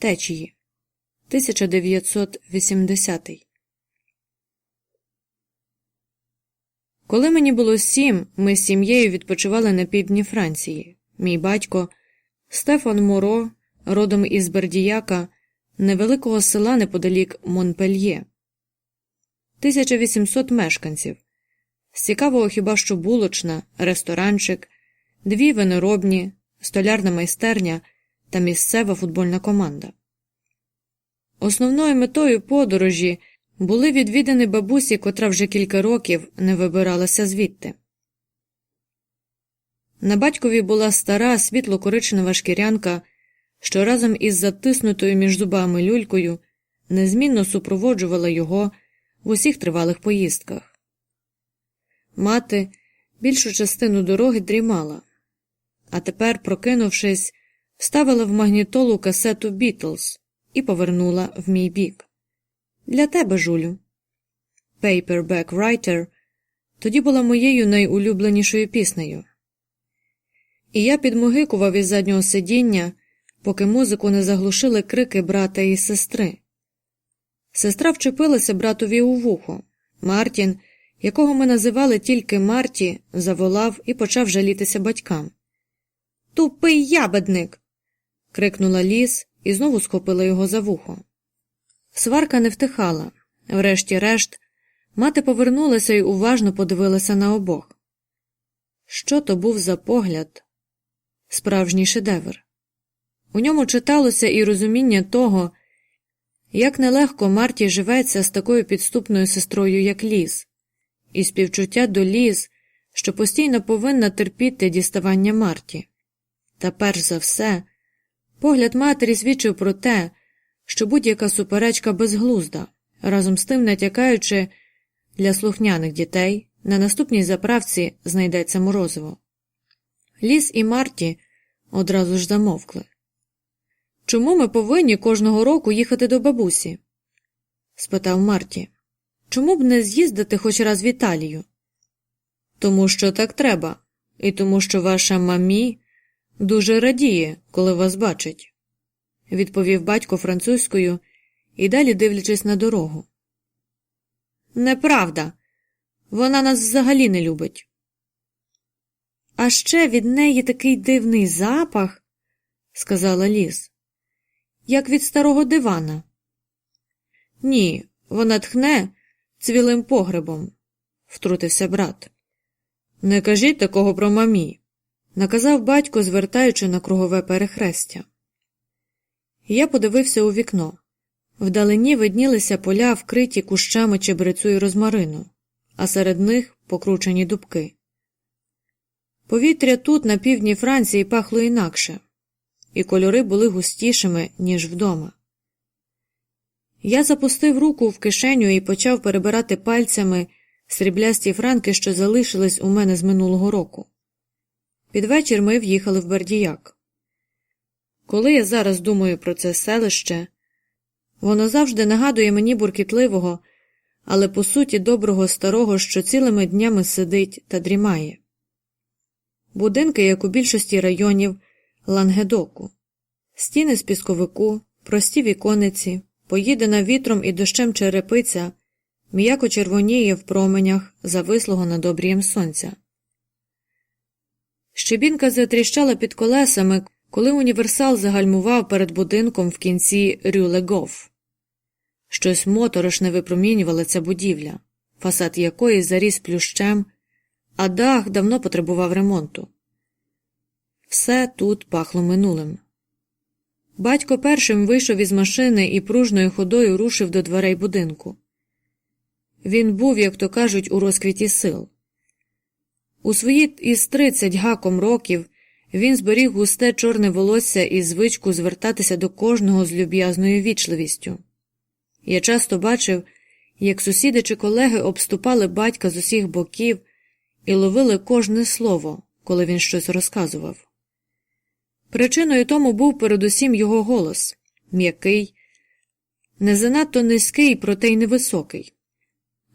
Течії 1980 Коли мені було сім, ми з сім'єю відпочивали на півдні Франції. Мій батько Стефан Моро, родом із Бердіяка, невеликого села неподалік Монпельє. 1800 мешканців. З цікавого хіба що булочна, ресторанчик, дві виноробні, столярна майстерня та місцева футбольна команда. Основною метою подорожі були відвідані бабусі, котра вже кілька років не вибиралася звідти. На батькові була стара світло-коричнева шкірянка, що разом із затиснутою між зубами люлькою незмінно супроводжувала його в усіх тривалих поїздках. Мати більшу частину дороги дрімала, а тепер, прокинувшись, вставила в магнітолу касету Бітлз і повернула в мій бік. Для тебе, жулю. Paperback Writer тоді була моєю найулюбленішою піснею. І я підмогикував із заднього сидіння, поки музику не заглушили крики брата і сестри. Сестра вчепилася братові у вухо. Мартін, якого ми називали тільки Марті, заволав і почав жалітися батькам. Тупий ябедник. Крикнула ліс і знову схопила його за вухо. Сварка не втихала. Врешті-решт, мати повернулася і уважно подивилася на обох. Що то був за погляд? Справжній шедевр. У ньому читалося і розуміння того, як нелегко Марті живеться з такою підступною сестрою, як Ліз, і співчуття до Ліз, що постійно повинна терпіти діставання Марті. Та перш за все, погляд матері свідчив про те, що будь-яка суперечка безглузда, разом з тим натякаючи для слухняних дітей на наступній заправці знайдеться морозиво. Ліс і Марті одразу ж замовкли. Чому ми повинні кожного року їхати до бабусі? спитав Марті. Чому б не з'їздити хоч раз в Італію? Тому що так треба, і тому, що ваша мамі дуже радіє, коли вас бачить, відповів батько французькою і далі дивлячись на дорогу. Неправда. Вона нас взагалі не любить. А ще від неї такий дивний запах, сказала Ліз, як від старого дивана. Ні, вона тхне цвілим погребом, втрутився брат. Не кажіть такого про мамі, наказав батько, звертаючи на кругове перехрестя. Я подивився у вікно. Вдалині виднілися поля, вкриті кущами чебрецю і розмарину, а серед них покручені дубки. Повітря тут, на півдні Франції, пахло інакше, і кольори були густішими, ніж вдома. Я запустив руку в кишеню і почав перебирати пальцями сріблясті франки, що залишились у мене з минулого року. Під вечір ми в'їхали в Бердіяк. Коли я зараз думаю про це селище, воно завжди нагадує мені буркітливого, але по суті доброго старого, що цілими днями сидить та дрімає. Будинки, як у більшості районів Лангедоку, стіни з пісковику, прості вікониці, поїдена вітром і дощем черепиця, м'яко червоніє в променях завислого над обрієм сонця. Щебінка затріщала під колесами, коли універсал загальмував перед будинком в кінці Рюлегоф. Щось моторошне випромінювала ця будівля, фасад якої заріс плющем, а дах давно потребував ремонту. Все тут пахло минулим. Батько першим вийшов із машини і пружною ходою рушив до дверей будинку. Він був, як то кажуть, у розквіті сил. У свої із тридцять гаком років він зберіг густе чорне волосся і звичку звертатися до кожного з люб'язною вічливістю. Я часто бачив, як сусіди чи колеги обступали батька з усіх боків і ловили кожне слово, коли він щось розказував. Причиною тому був передусім його голос м'який, не занадто низький, проте й невисокий.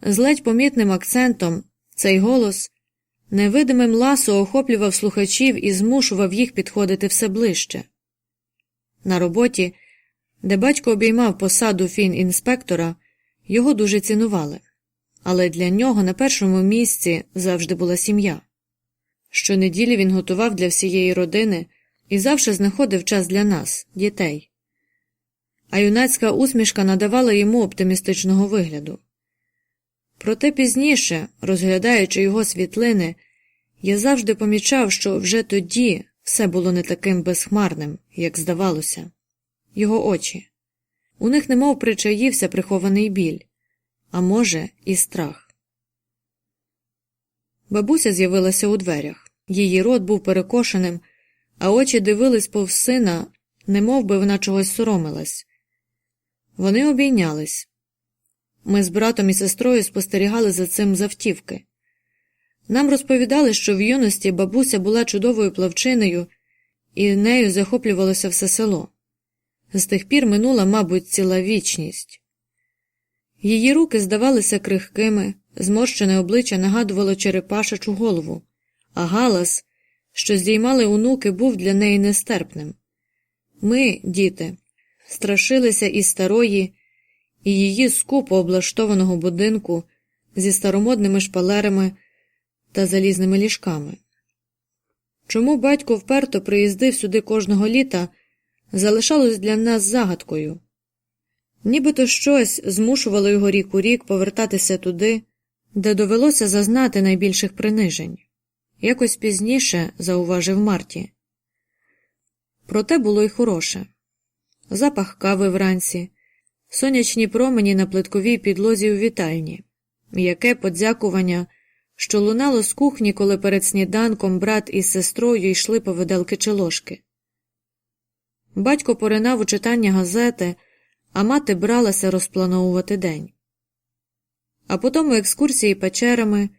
З ледь помітним акцентом цей голос невидимим ласо охоплював слухачів і змушував їх підходити все ближче. На роботі Де батько обіймав посаду фін-інспектора, його дуже цінували, але для нього на першому місці завжди була сім'я. Щонеділі він готував для всієї родини і завжди знаходив час для нас, дітей. А юнацька усмішка надавала йому оптимістичного вигляду. Проте пізніше, розглядаючи його світлини, я завжди помічав, що вже тоді все було не таким безхмарним, як здавалося, його очі. У них немов причаївся прихований біль, а може, і страх. Бабуся з'явилася у дверях. Її рот був перекошеним, а очі дивились повз сина, немов би вона чогось соромилась. Вони обійнялись. Ми з братом і сестрою спостерігали за цим завтівки. Нам розповідали, що в юності бабуся була чудовою плавчиною, і нею захоплювалося все село. З тих пір минула, мабуть, ціла вічність. Її руки здавалися крихкими, зморщене обличчя нагадувало черепашачу голову, а галас, що здіймали онуки, був для неї нестерпним. Ми, діти, страшилися і старої, і її скупо облаштованого будинку зі старомодними шпалерами та залізними ліжками. Чому батько вперто приїздив сюди кожного літа, залишалось для нас загадкою. Нібито щось змушувало його рік у рік повертатися туди, де довелося зазнати найбільших принижень. Якось пізніше зауважив Марті. Проте було й хороше запах кави вранці, сонячні промені на плитковій підлозі у вітальні, м'яке подзякування, що лунало з кухні, коли перед сніданком брат із сестрою йшли по виделки чи ложки. Батько поринав у читання газети, а мати бралася розплановувати день. А потім екскурсії печерами,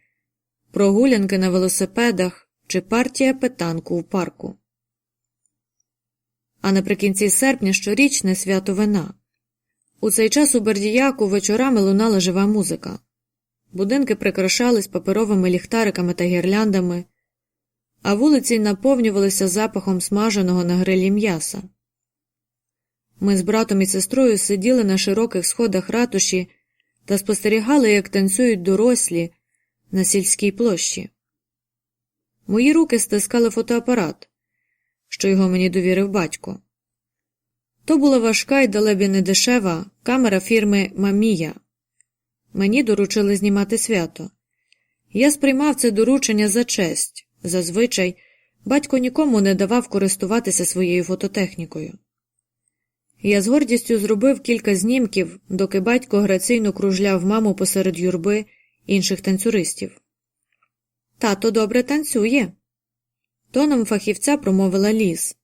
прогулянки на велосипедах чи партія питанку в парку. А наприкінці серпня щорічне свято вина. У цей час у Бердіяку вечорами лунала жива музика. Будинки прикрашались паперовими ліхтариками та гірляндами, а вулиці наповнювалися запахом смаженого на грилі м'яса. Ми з братом і сестрою сиділи на широких сходах ратуші та спостерігали, як танцюють дорослі на сільській площі. Мої руки стискали фотоапарат, що його мені довірив батько. То була важка і далебі недешева камера фірми Мамія. Мені доручили знімати свято. Я сприймав це доручення за честь. Зазвичай батько нікому не давав користуватися своєю фототехнікою. Я з гордістю зробив кілька знімків, доки батько граційно кружляв маму посеред юрби інших танцюристів. Тато добре танцює. Тоном фахівця промовила ліс.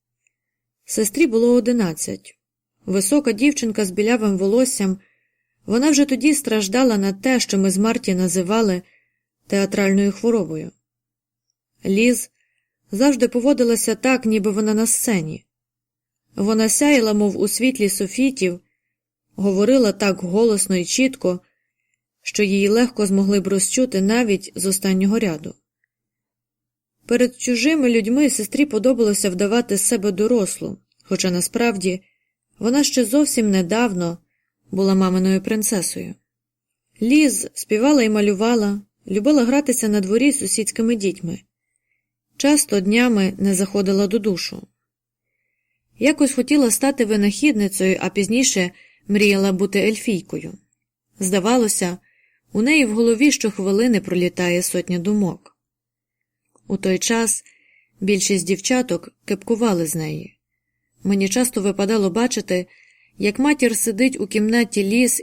Сестрі було одинадцять. Висока дівчинка з білявим волоссям. Вона вже тоді страждала на те, що ми з Марті називали театральною хворобою. Ліз завжди поводилася так, ніби вона на сцені. Вона сяяла, мов у світлі софітів, говорила так голосно і чітко, що її легко змогли б розчути навіть з останнього ряду. Перед чужими людьми сестрі подобалося вдавати себе дорослу, хоча насправді вона ще зовсім недавно була маминою принцесою. Ліз співала і малювала, любила гратися на дворі з сусідськими дітьми, часто днями не заходила до душу. Якось хотіла стати винахідницею, а пізніше мріяла бути ельфійкою. Здавалося, у неї в голові щохвилини пролітає сотня думок. У той час більшість дівчаток кепкували з неї. Мені часто випадало бачити, як матір сидить у кімнаті ліс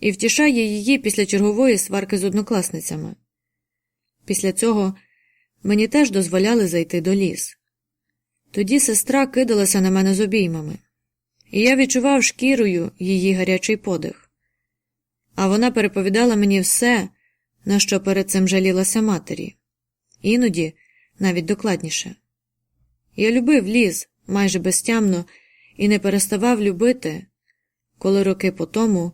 і втішає її після чергової сварки з однокласницями. Після цього мені теж дозволяли зайти до ліс. Тоді сестра кидалася на мене з обіймами, і я відчував шкірою її гарячий подих. А вона переповідала мені все, на що перед цим жалілася матері, іноді навіть докладніше. Я любив ліс майже безтямно і не переставав любити, коли роки по тому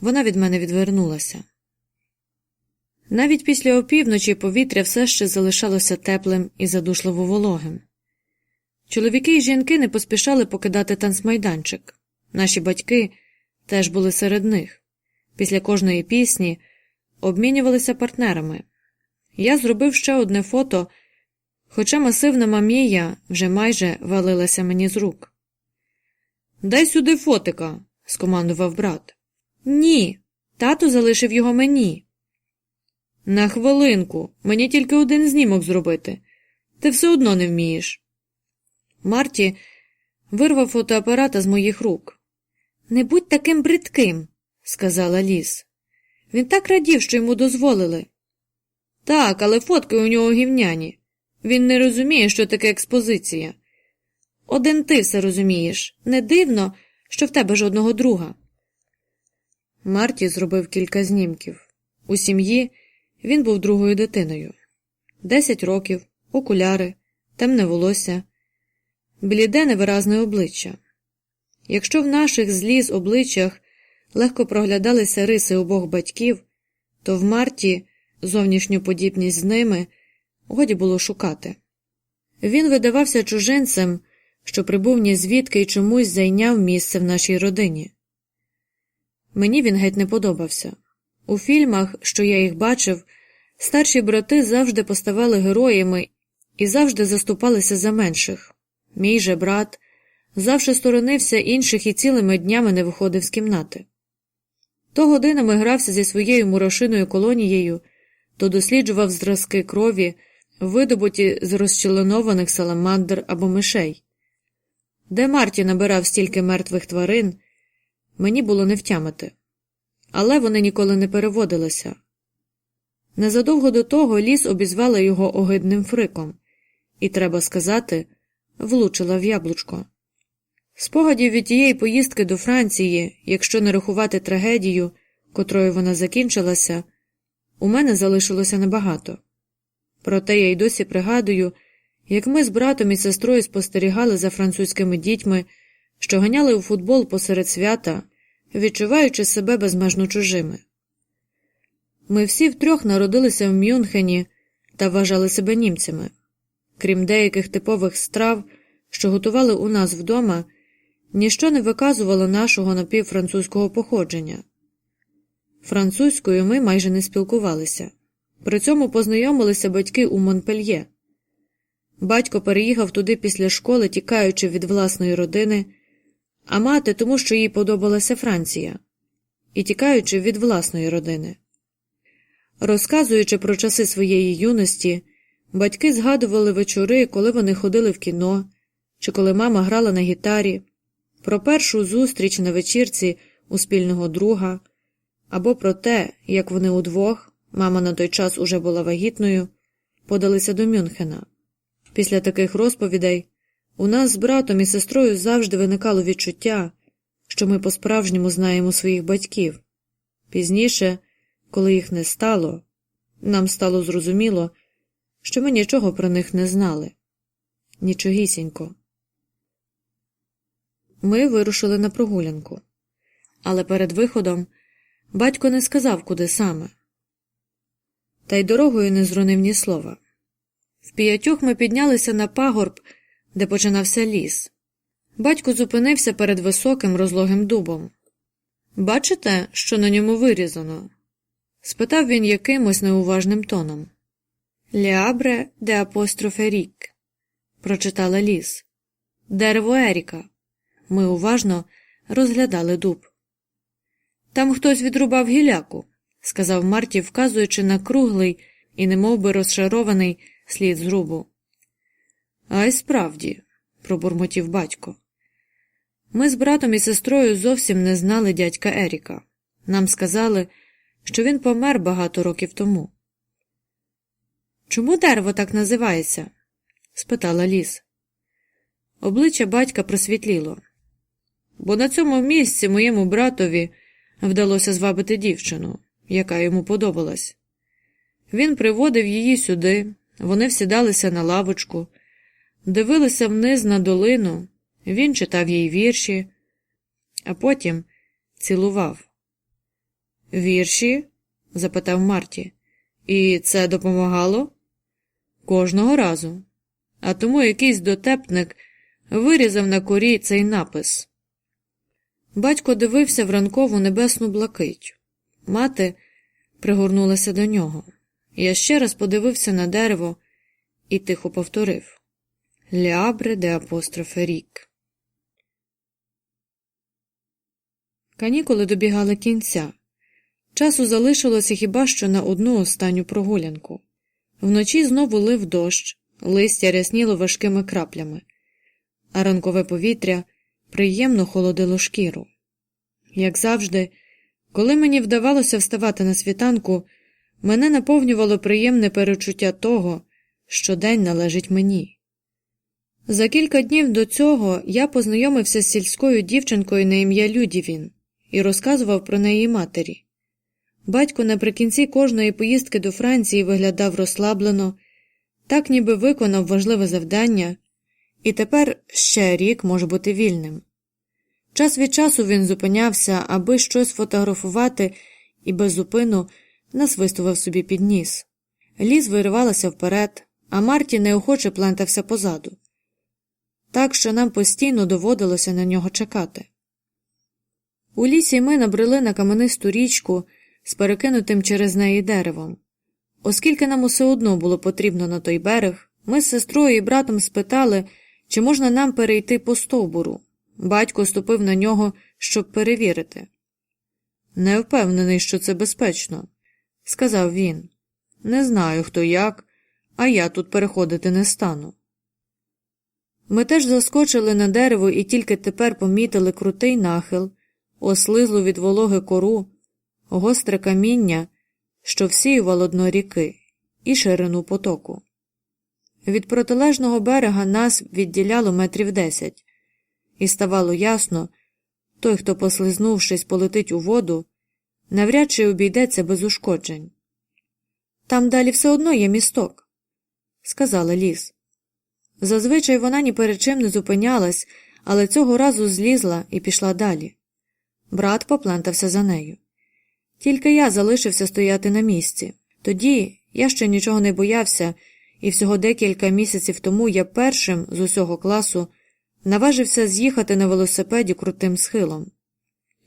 вона від мене відвернулася. Навіть після опівночі повітря все ще залишалося теплим і задушливо вологим. Чоловіки і жінки не поспішали покидати танцмайданчик, Наші батьки теж були серед них. Після кожної пісні обмінювалися партнерами. Я зробив ще одне фото, хоча масивна мамія вже майже валилася мені з рук. Дай сюди фотика, скомандував брат. Ні, тато залишив його мені. На хвилинку, мені тільки один знімок зробити. Ти все одно не вмієш. Марті вирвав фотоапарата з моїх рук. Не будь таким бридким, сказала Ліс. Він так радів, що йому дозволили. Так, але фотки у нього гівняні. Він не розуміє, що таке експозиція. Один ти все розумієш. Не дивно, що в тебе жодного друга. Марті зробив кілька знімків. У сім'ї він був другою дитиною. Десять років, окуляри, темне волосся, бліде невиразне обличчя. Якщо в наших зліз обличчях легко проглядалися риси обох батьків, то в Марті зовнішню подібність з ними годі було шукати. Він видавався чужинцем, що прибув ні звідки й чомусь зайняв місце в нашій родині. Мені він геть не подобався. У фільмах, що я їх бачив, старші брати завжди поставали героями і завжди заступалися за менших. Мій же брат завжди сторонився інших і цілими днями не виходив з кімнати. То годинами грався зі своєю мурошиною колонією, то досліджував зразки крові, видобуті з розчленованих саламандр або мишей. Де Марті набирав стільки мертвих тварин, мені було не втямити. Але вони ніколи не переводилися. Незадовго до того ліс обізвала його огидним фриком, і, треба сказати, влучила в яблучко. Спогадів від тієї поїздки до Франції, якщо не рахувати трагедію, котрою вона закінчилася, у мене залишилося небагато. Проте я й досі пригадую, як ми з братом і сестрою спостерігали за французькими дітьми, що ганяли у футбол посеред свята, відчуваючи себе безмежно чужими. Ми всі втрьох народилися в Мюнхені та вважали себе німцями. Крім деяких типових страв, що готували у нас вдома, ніщо не виказувало нашого напівфранцузького походження. Французькою ми майже не спілкувалися. При цьому познайомилися батьки у Монпельє. Батько переїхав туди після школи, тікаючи від власної родини, а мати тому, що їй подобалася Франція, і тікаючи від власної родини. Розказуючи про часи своєї юності, батьки згадували вечори, коли вони ходили в кіно, чи коли мама грала на гітарі, про першу зустріч на вечірці у спільного друга, або про те, як вони удвох, мама на той час уже була вагітною, подалися до Мюнхена. Після таких розповідей у нас з братом і сестрою завжди виникало відчуття, що ми по-справжньому знаємо своїх батьків. Пізніше, коли їх не стало, нам стало зрозуміло, що ми нічого про них не знали. Нічогісінько. Ми вирушили на прогулянку, але перед виходом батько не сказав, куди саме. Та й дорогою не зронив ні слова. В п'ятьох ми піднялися на пагорб, де починався ліс. Батько зупинився перед високим розлогим дубом. Бачите, що на ньому вирізано? спитав він якимось неуважним тоном. Леабре де апострофе рік, прочитала ліс. Дерево Еріка. Ми уважно розглядали дуб. Там хтось відрубав гіляку, сказав Марті, вказуючи на круглий і немовби розшарований слід зрубу. А й справді, пробурмотів батько. Ми з братом і сестрою зовсім не знали дядька Еріка. Нам сказали, що він помер багато років тому. Чому дерево так називається? спитала ліс. Обличчя батька просвітліло. Бо на цьому місці моєму братові вдалося звабити дівчину, яка йому подобалась. Він приводив її сюди, вони всідалися на лавочку, дивилися вниз на долину, він читав їй вірші, а потім цілував. Вірші? запитав Марті. І це допомагало? Кожного разу. А тому якийсь дотепник вирізав на корі цей напис. Батько дивився в ранкову небесну блакить. Мати пригорнулася до нього. Я ще раз подивився на дерево і тихо повторив Лябре де апострофе рік. Канікули добігали кінця. Часу залишилося хіба що на одну останню прогулянку. Вночі знову лив дощ, листя рясніло важкими краплями, а ранкове повітря приємно холодило шкіру. Як завжди, коли мені вдавалося вставати на світанку, мене наповнювало приємне перечуття того, що день належить мені. За кілька днів до цього я познайомився з сільською дівчинкою на ім'я Людівін і розказував про неї матері. Батько наприкінці кожної поїздки до Франції виглядав розслаблено, так ніби виконав важливе завдання, і тепер ще рік може бути вільним. Час від часу він зупинявся, аби щось фотографувати, і без зупину насвистував собі під ніс. Ліз виривалася вперед, а Марті неохоче плентався позаду. Так що нам постійно доводилося на нього чекати. У лісі ми набрели на каменисту річку з перекинутим через неї деревом. Оскільки нам усе одно було потрібно на той берег, ми з сестрою і братом спитали, чи можна нам перейти по стовбуру. Батько ступив на нього, щоб перевірити. Не впевнений, що це безпечно, сказав він. Не знаю, хто як, а я тут переходити не стану. Ми теж заскочили на дерево і тільки тепер помітили крутий нахил, ослизлу від вологи кору, гостре каміння, що всіювало дно ріки, і ширину потоку. Від протилежного берега нас відділяло метрів десять, і ставало ясно той, хто, послизнувшись, полетить у воду, навряд чи обійдеться без ушкоджень. Там далі все одно є місток, сказала ліс. Зазвичай вона ні перед чим не зупинялась, але цього разу злізла і пішла далі. Брат поплентався за нею. Тільки я залишився стояти на місці. Тоді я ще нічого не боявся, і всього декілька місяців тому я першим з усього класу наважився з'їхати на велосипеді крутим схилом.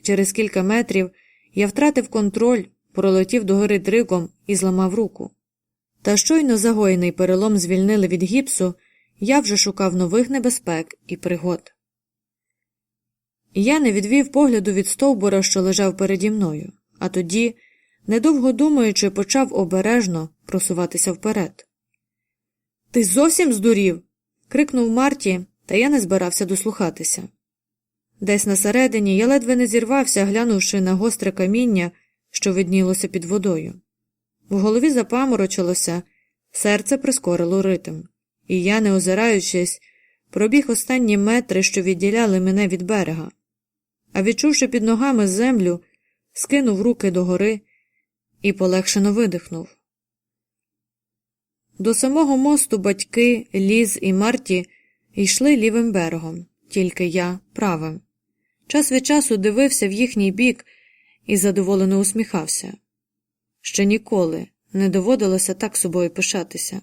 Через кілька метрів я втратив контроль, пролетів до гори дригом і зламав руку. Та щойно загоєний перелом звільнили від гіпсу, я вже шукав нових небезпек і пригод. Я не відвів погляду від стовбура, що лежав переді мною, а тоді, недовго думаючи, почав обережно просуватися вперед. Ти зовсім здурів. крикнув Марті, та я не збирався дослухатися. Десь на середині я ледве не зірвався, глянувши на гостре каміння, що виднілося під водою. В голові запаморочилося, серце прискорило ритм, і я, не озираючись, пробіг останні метри, що відділяли мене від берега, а відчувши під ногами землю, скинув руки догори і полегшено видихнув. До самого мосту батьки Ліз і Марті йшли лівим берегом, тільки я правим. Час від часу дивився в їхній бік і задоволено усміхався. Ще ніколи не доводилося так собою пишатися.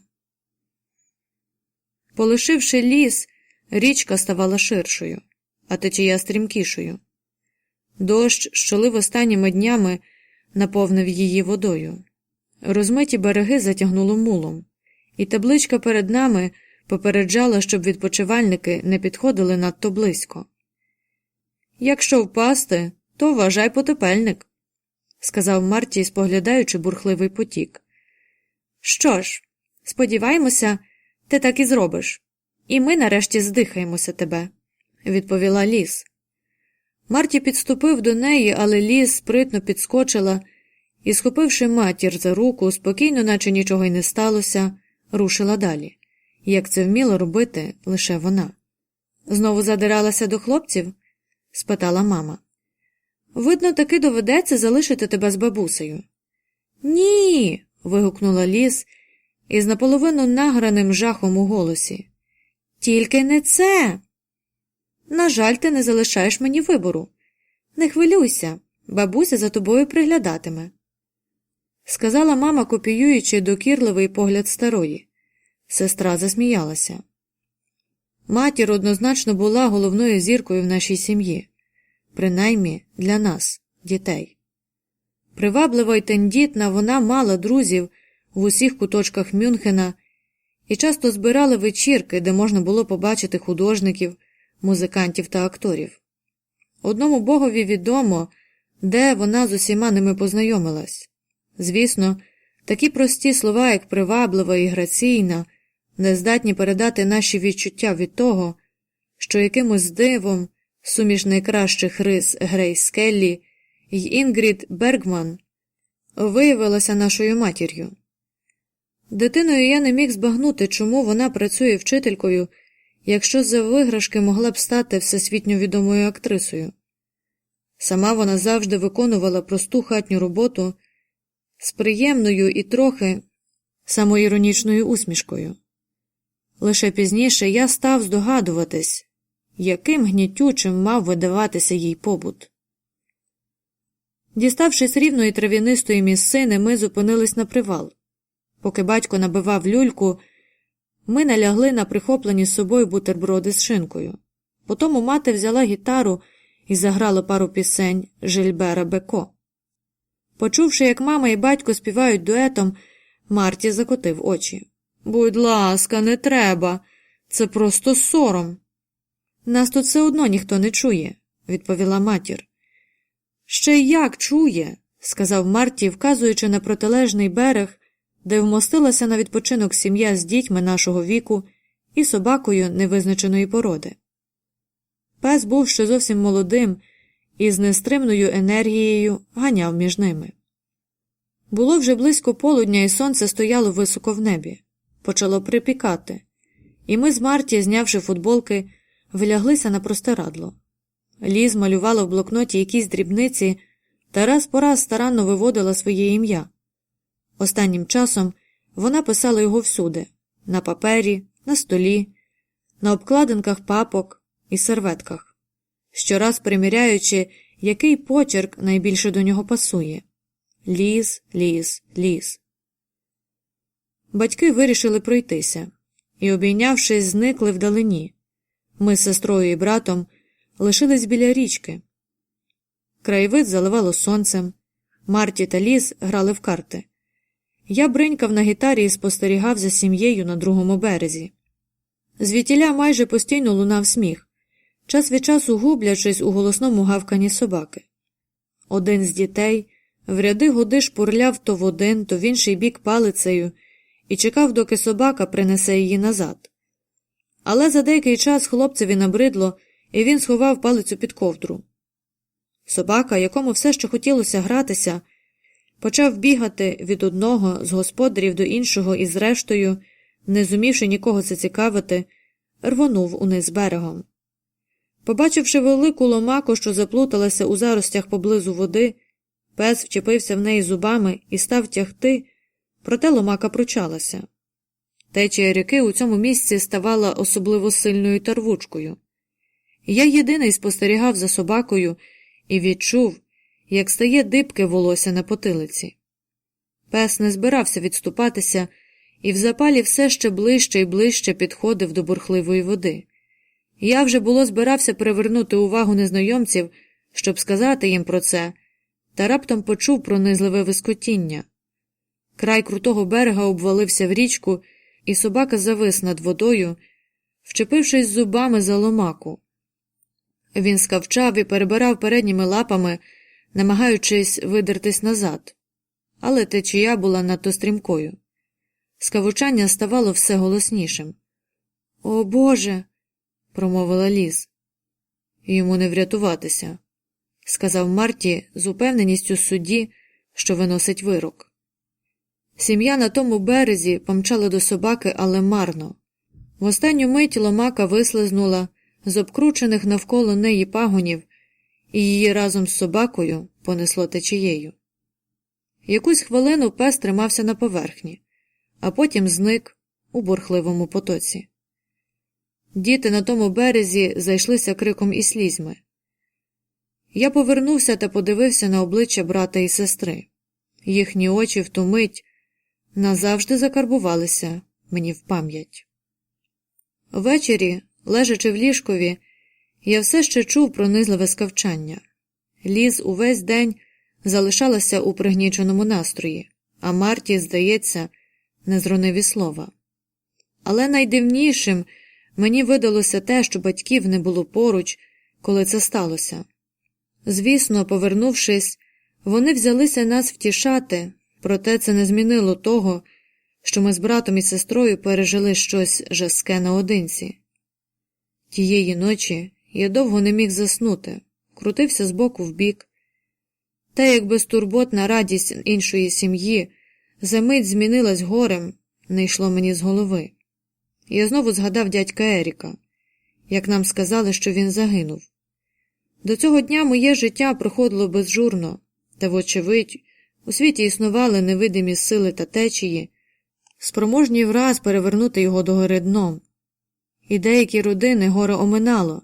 Полишивши ліс, річка ставала ширшою, а течія стрімкішою. Дощ, що лив останніми днями, наповнив її водою. Розмиті береги затягнуло мулом, і табличка перед нами попереджала, щоб відпочивальники не підходили надто близько. Якщо впасти, то вважай потепельник, сказав Марті, споглядаючи бурхливий потік. Що ж, сподіваємося, ти так і зробиш, і ми нарешті здихаємося тебе, відповіла ліс. Марті підступив до неї, але ліс спритно підскочила і, схопивши матір за руку, спокійно, наче нічого й не сталося, рушила далі, як це вміла робити лише вона. Знову задиралася до хлопців? спитала мама. Видно, таки доведеться залишити тебе з бабусею. Ні. вигукнула ліс із наполовину награним жахом у голосі. Тільки не це. На жаль, ти не залишаєш мені вибору. Не хвилюйся, бабуся за тобою приглядатиме, сказала мама, копіюючи докірливий погляд старої. Сестра засміялася. Матір однозначно була головною зіркою в нашій сім'ї. принаймні для нас, дітей. Приваблива й тендітна вона мала друзів в усіх куточках Мюнхена і часто збирали вечірки, де можна було побачити художників, музикантів та акторів. Одному богові відомо, де вона з усіма ними познайомилась. Звісно, такі прості слова, як приваблива і граційна, не здатні передати наші відчуття від того, що якимось дивом, суміш найкращих рис Грейс Келлі й Інгрід Бергман виявилася нашою матір'ю. Дитиною я не міг збагнути, чому вона працює вчителькою, якщо за виграшки могла б стати всесвітньо відомою актрисою. Сама вона завжди виконувала просту хатню роботу з приємною і трохи самоіронічною усмішкою. Лише пізніше я став здогадуватись, яким гнітючим мав видаватися їй побут. Діставшись рівної трав'янистої місцини, ми зупинились на привал. Поки батько набивав люльку, ми налягли на прихоплені з собою бутерброди з шинкою. Потому мати взяла гітару і заграла пару пісень Жильбера Беко. Почувши, як мама і батько співають дуетом, Марті закотив очі. Будь ласка, не треба. Це просто сором. Нас тут все одно ніхто не чує, відповіла матір. Ще як чує, сказав Марті, вказуючи на протилежний берег, де вмостилася на відпочинок сім'я з дітьми нашого віку і собакою невизначеної породи. Пес був ще зовсім молодим і з нестримною енергією ганяв між ними. Було вже близько полудня, і сонце стояло високо в небі, почало припікати, і ми з Марті, знявши футболки, виляглися на простирадло. Ліз малювала в блокноті якісь дрібниці та раз по раз старанно виводила своє ім'я. Останнім часом вона писала його всюди на папері, на столі, на обкладинках папок і серветках, щораз приміряючи, який почерк найбільше до нього пасує ліз, ліз, ліз. Батьки вирішили пройтися і, обійнявшись, зникли вдалині. Ми з сестрою і братом лишились біля річки. Краєвид заливало сонцем, Марті та Ліз грали в карти. Я бринькав на гітарі і спостерігав за сім'єю на другому березі. Звітіля майже постійно лунав сміх, час від часу гублячись у голосному гавкані собаки. Один з дітей в ряди годи шпурляв то в один, то в інший бік палицею і чекав, доки собака принесе її назад. Але за деякий час хлопцеві набридло, і він сховав палицю під ковдру. Собака, якому все ще хотілося гратися, почав бігати від одного з господарів до іншого і, зрештою, не зумівши нікого зацікавити, рвонув униз берегом. Побачивши велику ломаку, що заплуталася у заростях поблизу води, пес вчепився в неї зубами і став тягти, проте ломака пручалася. Течія ріки у цьому місці ставала особливо сильною тарвучкою. Я єдиний спостерігав за собакою і відчув, як стає дибке волосся на потилиці. Пес не збирався відступатися і в запалі все ще ближче і ближче підходив до бурхливої води. Я вже було збирався привернути увагу незнайомців, щоб сказати їм про це, та раптом почув пронизливе вискотіння. Край крутого берега обвалився в річку, і собака завис над водою, вчепившись зубами за ломаку. Він скавчав і перебирав передніми лапами, намагаючись видертись назад, але течія була надто стрімкою. Скавучання ставало все голоснішим. О Боже. Промовила ліз. Йому не врятуватися, сказав Марті з упевненістю судді, що виносить вирок. Сім'я на тому березі помчала до собаки, але марно. В останню мить ломака вислизнула з обкручених навколо неї пагонів, і її разом з собакою понесло течією. Якусь хвилину пес тримався на поверхні, а потім зник у бурхливому потоці. Діти на тому березі зайшлися криком і слізьми. Я повернувся та подивився на обличчя брата і сестри. Їхні очі в ту мить назавжди закарбувалися мені в пам'ять. Ввечері, лежачи в ліжкові, Я все ще чув пронизливе скавчання. Ліз увесь день залишалася у пригніченому настрої, а Марті, здається, не зронив і слова. Але найдивнішим мені видалося те, що батьків не було поруч, коли це сталося. Звісно, повернувшись, вони взялися нас втішати, проте це не змінило того, що ми з братом і сестрою пережили щось жаске наодинці. Тієї ночі я довго не міг заснути, крутився з боку в бік. Та як безтурботна радість іншої сім'ї за мить змінилась горем, не йшло мені з голови. Я знову згадав дядька Еріка, як нам сказали, що він загинув. До цього дня моє життя проходило безжурно, та, вочевидь, у світі існували невидимі сили та течії, спроможні враз перевернути його догори дном. І деякі родини горе оминало,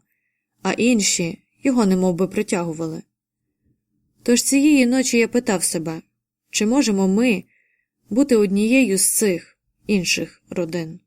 а інші його немов би притягували. Тож цієї ночі я питав себе, чи можемо ми бути однією з цих інших родин.